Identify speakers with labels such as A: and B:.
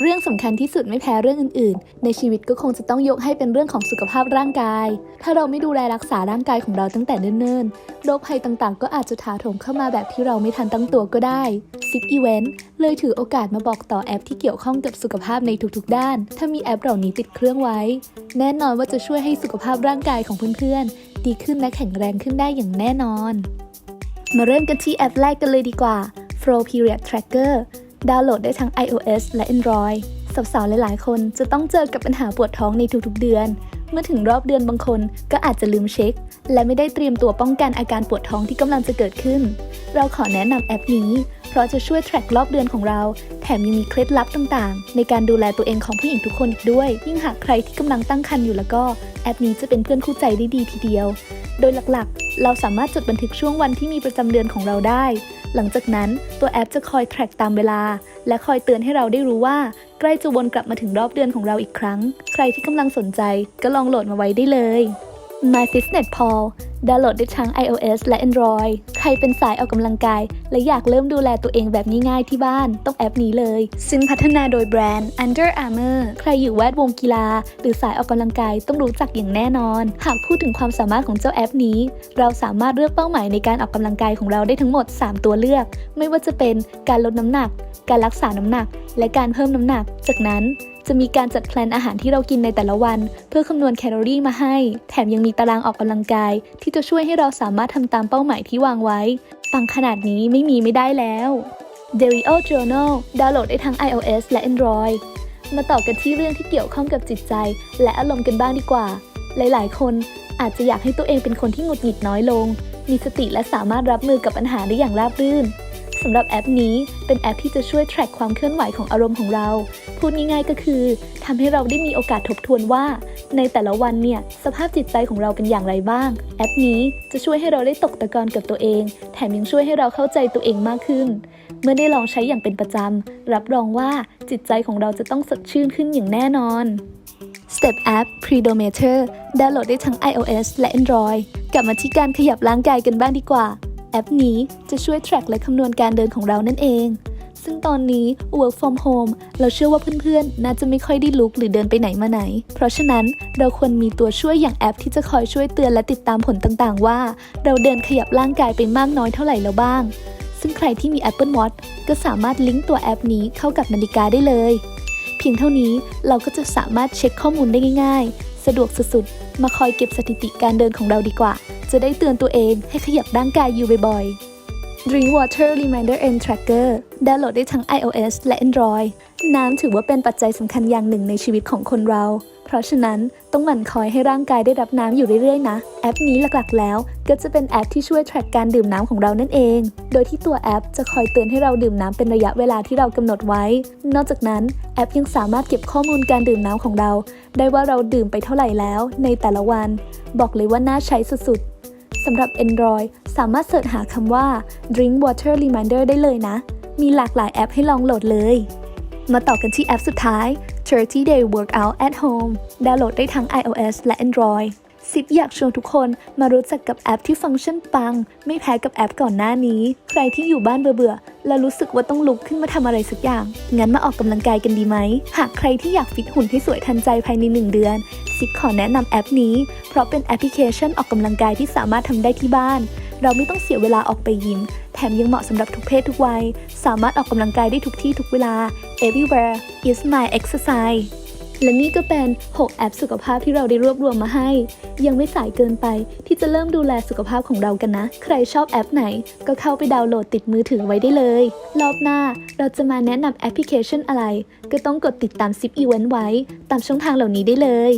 A: เรื่องสำคัญที่สุดไม่แพ้เรื่องอื่นๆ ในชีวิตก็คงจะต้องยกให้เป็นเรื่องของสุขภาพร่างกาย ถ้าเราไม่ดูแลรักษาร่างกายของเราตั้งแต่เนิ่นๆ โรคภัยต่างๆ ก็อาจจะถาโถมเข้ามาแบบที่เราไม่ทันตั้งตัวก็ได้ซิปอีเวนต์เลยถือโอกาสมาบอกต่อแอปที่เกี่ยวข้องกับสุขภาพในทุกๆ ด้าน ถ้ามีแอปเหล่านี้ติดเครื่องไว้ แน่นอนว่าจะช่วยให้สุขภาพร่างกายของเพื่อนๆ ดีขึ้นและแข็งแรงขึ้นได้อย่างแน่นอน มาเริ่มกันที่แอปแรกกันเลยดีกว่า Flow Period Tracker ดาวน์โหลดได้ทั้ง iOS และ Android สาวๆหลายๆ คนจะต้องเจอกับปัญหาปวดท้องในทุกๆเดือน เมื่อถึงรอบเดือนบางคนก็อาจจะลืมเช็ค และไม่ได้เตรียมตัวป้องกันอาการปวดท้องที่กำลังจะเกิดขึ้น เราขอแนะนำแอปนี้ เพราะจะช่วย track รอบเดือนของเรา แถมยังมีเคล็ดลับต่างๆ ในการดูแลตัวเองของผู้หญิงทุกคนอีกด้วย ยิ่งหากใครที่กำลังตั้งครรภ์อยู่แล้วก็ แอปนี้จะเป็นเพื่อนคู่ใจได้ดีทีเดียว โดยหลักๆ เราสามารถจดบันทึกช่วงวันที่มีประจำเดือนของเราได้ หลังจากนั้นตัวแอปจะคอยแทร็กตามเวลา และคอยเตือนให้เราได้รู้ว่า ใกล้จะวนกลับมาถึงรอบเดือนของเราอีกครั้ง ใครที่กำลังสนใจก็ลองโหลดมาไว้ได้เลย My Fitness Pal ดาวน์โหลดได้ทั้ง iOS และ Android ใครเป็นสายออกกำลังกาย และอยากเริ่มดูแลตัวเองแบบง่ายๆที่บ้าน ต้องแอปนี้เลย ซึ่งพัฒนาโดยแบรนด์ Under Armour ใครอยู่แวดวงกีฬา หรือสายออกกำลังกายต้องรู้จักอย่างแน่นอน หากพูดถึงความสามารถของเจ้าแอปนี้ เราสามารถเลือกเป้าหมายในการออกกำลังกายของเราได้ทั้งหมด 3 ตัวเลือก ไม่ว่าจะเป็นการลดน้ำหนัก การรักษาน้ำหนัก และการเพิ่มน้ำหนัก จากนั้น จะมีการจัดแพลนอาหารที่เรากินในแต่ละวัน เพื่อคำนวณแคลอรี่มาให้ แถมยังมีตารางออกกำลังกาย ที่จะช่วยให้เราสามารถทำตามเป้าหมายที่วางไว้ฟังขนาดนี้ไม่มีไม่ได้แล้ว d e r i o Journal ดาวน์โหลดได้ทั้ง iOS และ Android มาต่อกันที่เรื่องที่เกี่ยวข้องกับจิตใจ และอารมณ์กันบ้างดีกว่า หลายๆ คนอาจจะอยากให้ตัวเองเป็นคนที่หงุดหงิดน้อยลง มีสติและสามารถรับมือกับปัญหาได้อย่างราบรื่น สำหรับแอปนี้เป็นแอปที่จะช่วย track ความเคลื่อนไหวของอารมณ์ของเรา พูดง่ายๆก็คือทำให้เราได้มีโอกาสทบทวนว่า ในแต่ละวันเนี่ยสภาพจิตใจของเราเป็นอย่างไรบ้าง แอปนี้จะช่วยให้เราได้ตกตะกอนกับตัวเอง แถมยังช่วยให้เราเข้าใจตัวเองมากขึ้น เมื่อได้ลองใช้อย่างเป็นประจำรับรองว่าจิตใจของเราจะต้องสดชื่นขึ้นอย่างแน่นอน Step App Predometer ดาวน์โหลดได้ทั้ง iOS และ Android กลับมาที่การขยับร่างกายกันบ้างดีกว่า อปนี้จะช่วย track และคำนวณการเดินของเรานั่นเอง ซึ่งตอนนี้ work from home เราเชื่อว่าเพื่อนๆ น่าจะไม่ค่อยได้ลุกหรือเดินไปไหนมาไหน เพราะฉะนั้นเราควรมีตัวช่วยอย่างแอปที่จะคอยช่วยเตือนและติดตามผลต่างๆ ว่า เราเดินขยับร่างกายไปมากน้อยเท่าไหร่แล้วบ้าง ซึ่งใครที่มี Apple Watch ก็สามารถลิงก์ตัวแอปนี้เข้ากับนาฬิกาได้เลย เพียงเท่านี้เราก็จะสามารถเช็คข้อมูลได้ง่าย ๆ สะดวกสุดๆ มาคอยเก็บสถิติการเดินของเราดีกว่า จะได้เตือนตัวเองให้ขยับร่างกายอยู่บ่อยๆ Drink Water Reminder and Tracker ดาวน์โหลดได้ทั้ง iOS และ Android น้ำถือว่าเป็นปัจจัยสำคัญอย่างหนึ่งในชีวิตของคนเรา เพราะฉะนั้นต้องหมั่นคอยให้ร่างกายได้รับน้ำอยู่เรื่อยๆนะ แอปนี้หลักๆ แล้ว ก็จะเป็นแอปที่ช่วย track การดื่มน้ำของเรานั่นเอง โดยที่ตัวแอปจะคอยเตือนให้เราดื่มน้ำเป็นระยะเวลาที่เรากำหนดไว้ นอกจากนั้นแอปยังสามารถเก็บข้อมูลการดื่มน้ำของเรา ได้ว่าเราดื่มไปเท่าไหร่แล้ว ในแต่ละวัน บอกเลยว่าน่าใช้สุดๆ สำหรับ Android สามารถเสิร์ชหาคำว่า Drink Water Reminder ได้เลยนะ มีหลากหลายแอปให้ลองโหลดเลย มาต่อกันที่แอปสุดท้าย 30 Day Workout at Home ดาวน์โหลดได้ทั้ง iOS และ Android ซิปอยากชวนทุกคนมารู้จักกับแอปที่ฟังก์ชันปัง ไม่แพ้กับแอปก่อนหน้านี้ ใครที่อยู่บ้านเบื่อๆแล้วรู้สึกว่าต้องลุกขึ้นมาทำอะไรสักอย่าง งั้นมาออกกำลังกายกันดีไหม หากใครที่อยากฟิตหุ่นให้สวยทันใจภายใน 1 เดือน ซิปขอแนะนำแอปนี้ เพราะเป็นแอปพลิเคชันออกกำลังกายที่สามารถทำได้ที่บ้าน เราไม่ต้องเสียเวลาออกไปยิม แถมยังเหมาะสำหรับทุกเพศทุกวัย สามารถออกกำลังกายได้ทุกที่ทุกเวลา everywhere is my exercise และนี่ก็เป็น 6 แอปสุขภาพที่เราได้รวบรวมมาให้ ยังไม่สายเกินไปที่จะเริ่มดูแลสุขภาพของเรากันนะ ใครชอบแอปไหน ก็เข้าไปดาวน์โหลดติดมือถือไว้ได้เลย รอบหน้าเราจะมาแนะนำแอปพลิเคชันอะไร ก็ต้องกดติดตามซิปอีเวนต์ไว้ ตามช่องทางเหล่านี้ได้เลย